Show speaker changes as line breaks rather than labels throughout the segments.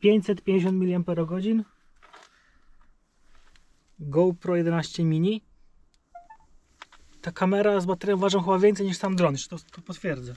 550 mAh. GoPro 11 mini. Ta kamera z baterią ważą chyba więcej niż sam dron, to, to potwierdzę.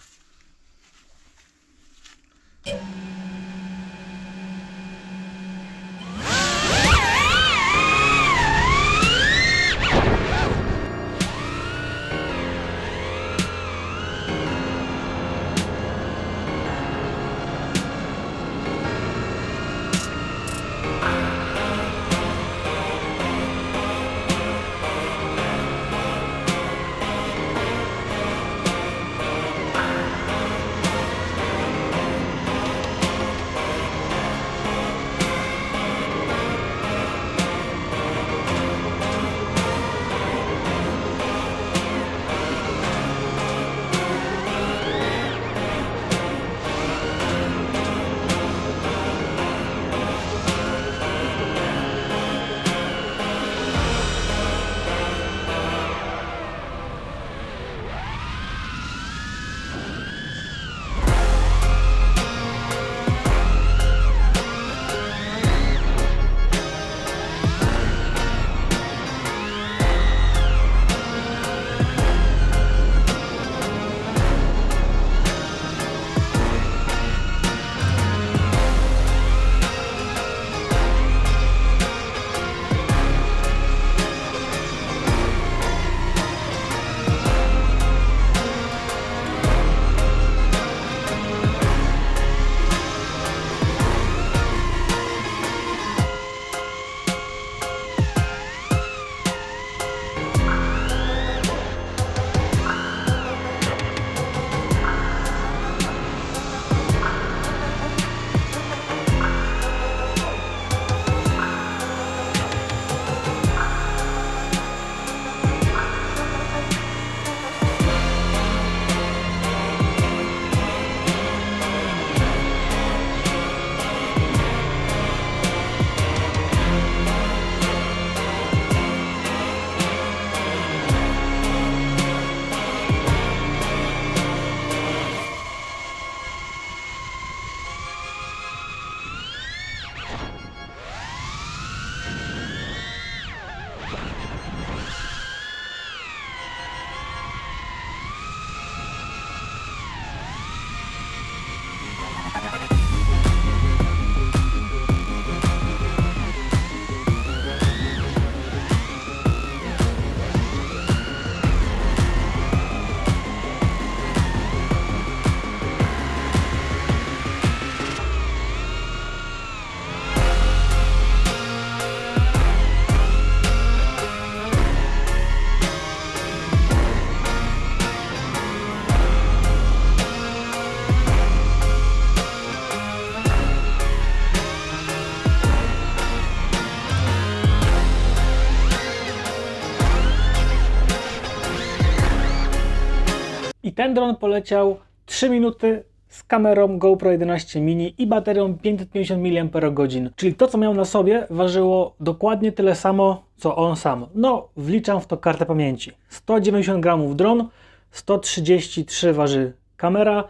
I ten dron poleciał 3 minuty z kamerą GoPro 11 mini i baterią 550 mAh. Czyli to, co miał na sobie, ważyło dokładnie tyle samo, co on sam. No, wliczam w to kartę pamięci. 190 gramów dron, 133 waży kamera,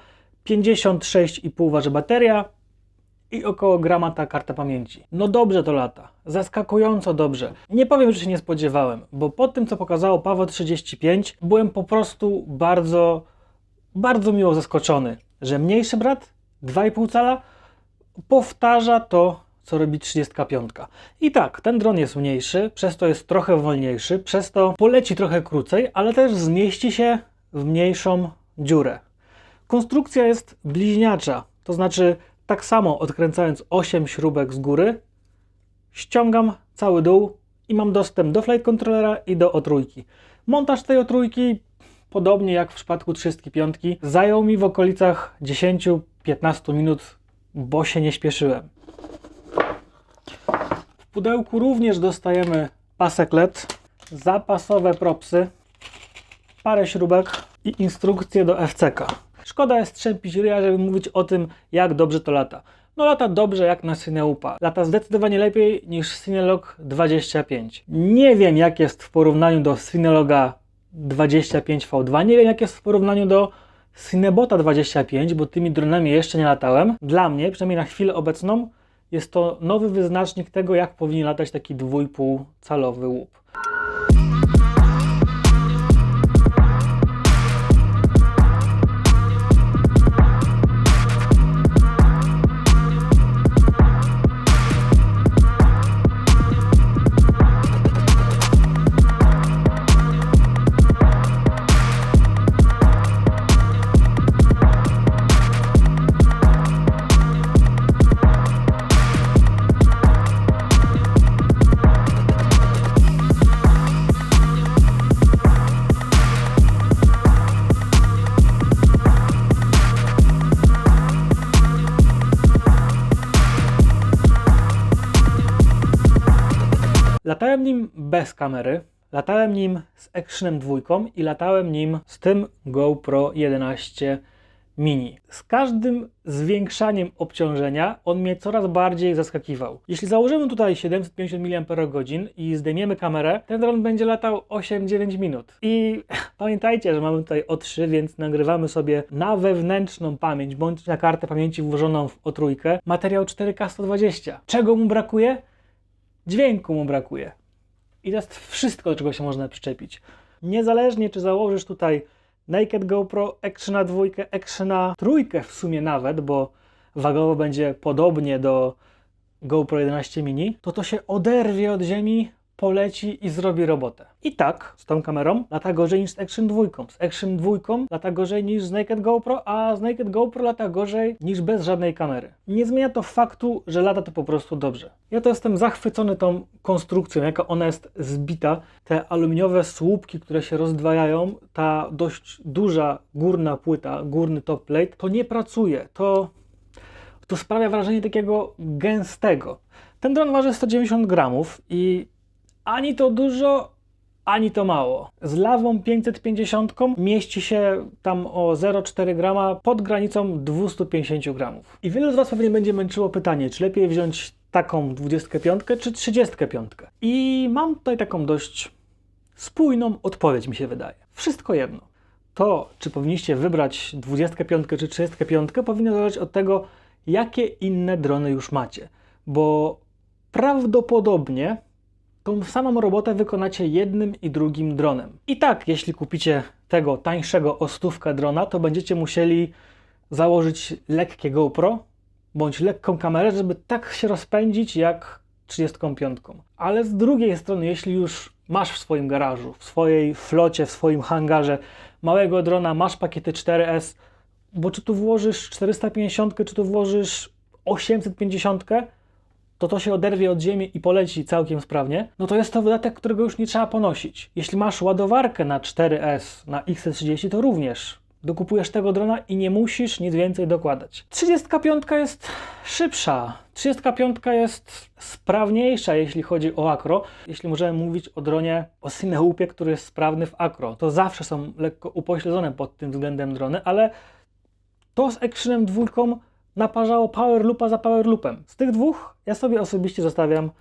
56,5 waży bateria i około grama ta karta pamięci. No dobrze to lata. Zaskakująco dobrze. Nie powiem, że się nie spodziewałem, bo po tym, co pokazało Paweł 35, byłem po prostu bardzo, bardzo miło zaskoczony, że mniejszy brat, 2,5 cala, powtarza to, co robi 35. I tak, ten dron jest mniejszy, przez to jest trochę wolniejszy, przez to poleci trochę krócej, ale też zmieści się w mniejszą dziurę. Konstrukcja jest bliźniacza, to znaczy tak samo odkręcając 8 śrubek z góry, ściągam cały dół i mam dostęp do flight controllera i do otrójki. Montaż tej otrójki, podobnie jak w przypadku 35, zajął mi w okolicach 10-15 minut, bo się nie śpieszyłem. W pudełku również dostajemy pasek LED, zapasowe propsy, parę śrubek i instrukcję do FCK. Szkoda jest trzępić ryja, żeby mówić o tym, jak dobrze to lata. No lata dobrze jak na Cineupa. Lata zdecydowanie lepiej niż Cinelog 25. Nie wiem jak jest w porównaniu do Cineloga 25V2, nie wiem jak jest w porównaniu do Cinebota 25, bo tymi dronami jeszcze nie latałem. Dla mnie, przynajmniej na chwilę obecną, Jest to nowy wyznacznik tego, jak powinien latać taki 2,5 calowy łup. Latałem nim bez kamery, latałem nim z Actionem 2 i latałem nim z tym GoPro 11 mini. Z każdym zwiększaniem obciążenia on mnie coraz bardziej zaskakiwał. Jeśli założymy tutaj 750 mAh i zdejmiemy kamerę, ten dron będzie latał 8-9 minut. I pamiętajcie, że mamy tutaj O3, więc nagrywamy sobie na wewnętrzną pamięć, bądź na kartę pamięci włożoną w O3 materiał 4K 120. Czego mu brakuje? Dźwięku mu brakuje. I to jest wszystko, do czego się można przyczepić. Niezależnie, czy założysz tutaj Naked GoPro, Actiona 2, Actiona 3 w sumie nawet, bo wagowo będzie podobnie do GoPro 11 mini, to to się oderwie od ziemi, poleci i zrobi robotę. I tak, z tą kamerą lata gorzej niż z Action 2. Z Action 2 lata gorzej niż z Naked GoPro, a z Naked GoPro lata gorzej niż bez żadnej kamery. Nie zmienia to faktu, że lata to po prostu dobrze. Ja to jestem zachwycony tą konstrukcją, jaka ona jest zbita. Te aluminiowe słupki, które się rozdwajają, ta dość duża górna płyta, górny top plate, to nie pracuje. To to sprawia wrażenie takiego gęstego. Ten dron waży 190 gramów i ani to dużo, ani to mało. Z lawą 550 mieści się tam o 0,4 grama pod granicą 250 gramów. I wielu z Was pewnie będzie męczyło pytanie, czy lepiej wziąć taką 25 czy 35. I mam tutaj taką dość spójną odpowiedź, mi się wydaje. Wszystko jedno. To, czy powinniście wybrać 25 czy 35, powinno zależeć od tego, jakie inne drony już macie. Bo prawdopodobnie tą samą robotę wykonacie jednym i drugim dronem. I tak, jeśli kupicie tego tańszego o stówkę drona, to będziecie musieli założyć lekkie GoPro bądź lekką kamerę, żeby tak się rozpędzić jak 35. Ale z drugiej strony, jeśli już masz w swoim garażu, w swojej flocie, w swoim hangarze małego drona, masz pakiety 4S, bo czy tu włożysz 450, czy tu włożysz 850, to to się oderwie od ziemi i poleci całkiem sprawnie, no to jest to wydatek, którego już nie trzeba ponosić. Jeśli masz ładowarkę na 4S, na X30, to również dokupujesz tego drona i nie musisz nic więcej dokładać. 35 jest szybsza, 35 jest sprawniejsza, jeśli chodzi o akro. Jeśli możemy mówić o dronie, o Cinehoopie, który jest sprawny w akro, to zawsze są lekko upośledzone pod tym względem drony, ale to z Actionem 2 naparzało power loopa za power loopem. Z tych dwóch ja sobie osobiście zostawiam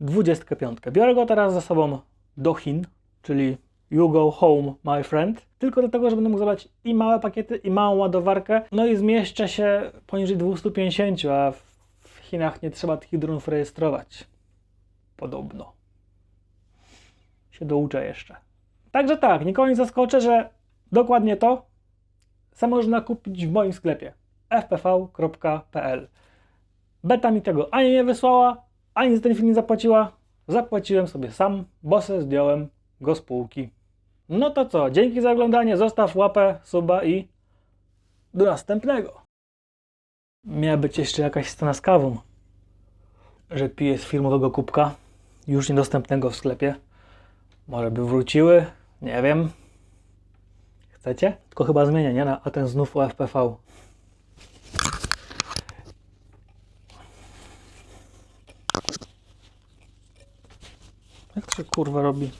25. Biorę go teraz ze sobą do Chin, czyli you go home, my friend, tylko dlatego, że będę mógł zabrać i małe pakiety, i małą ładowarkę, no i zmieszczę się poniżej 250, a w Chinach nie trzeba takich dronów rejestrować. Podobno. Się douczę jeszcze. Także tak, nikogo nie zaskoczę, że dokładnie to sam można kupić w moim sklepie fpv.pl. Beta mi tego ani nie wysłała, ani za ten film nie zapłaciła. Zapłaciłem sobie sam, bo se zdjąłem go z półki. No to co, dzięki za oglądanie, zostaw łapę, suba i do następnego. Miała być jeszcze jakaś scena z kawą, że piję z firmowego kubka, już niedostępnego w sklepie. Może by wróciły, nie wiem. Chcecie? Tylko chyba zmienię, nie? Na- A ten znów o FPV. Jak to się kurwa robi?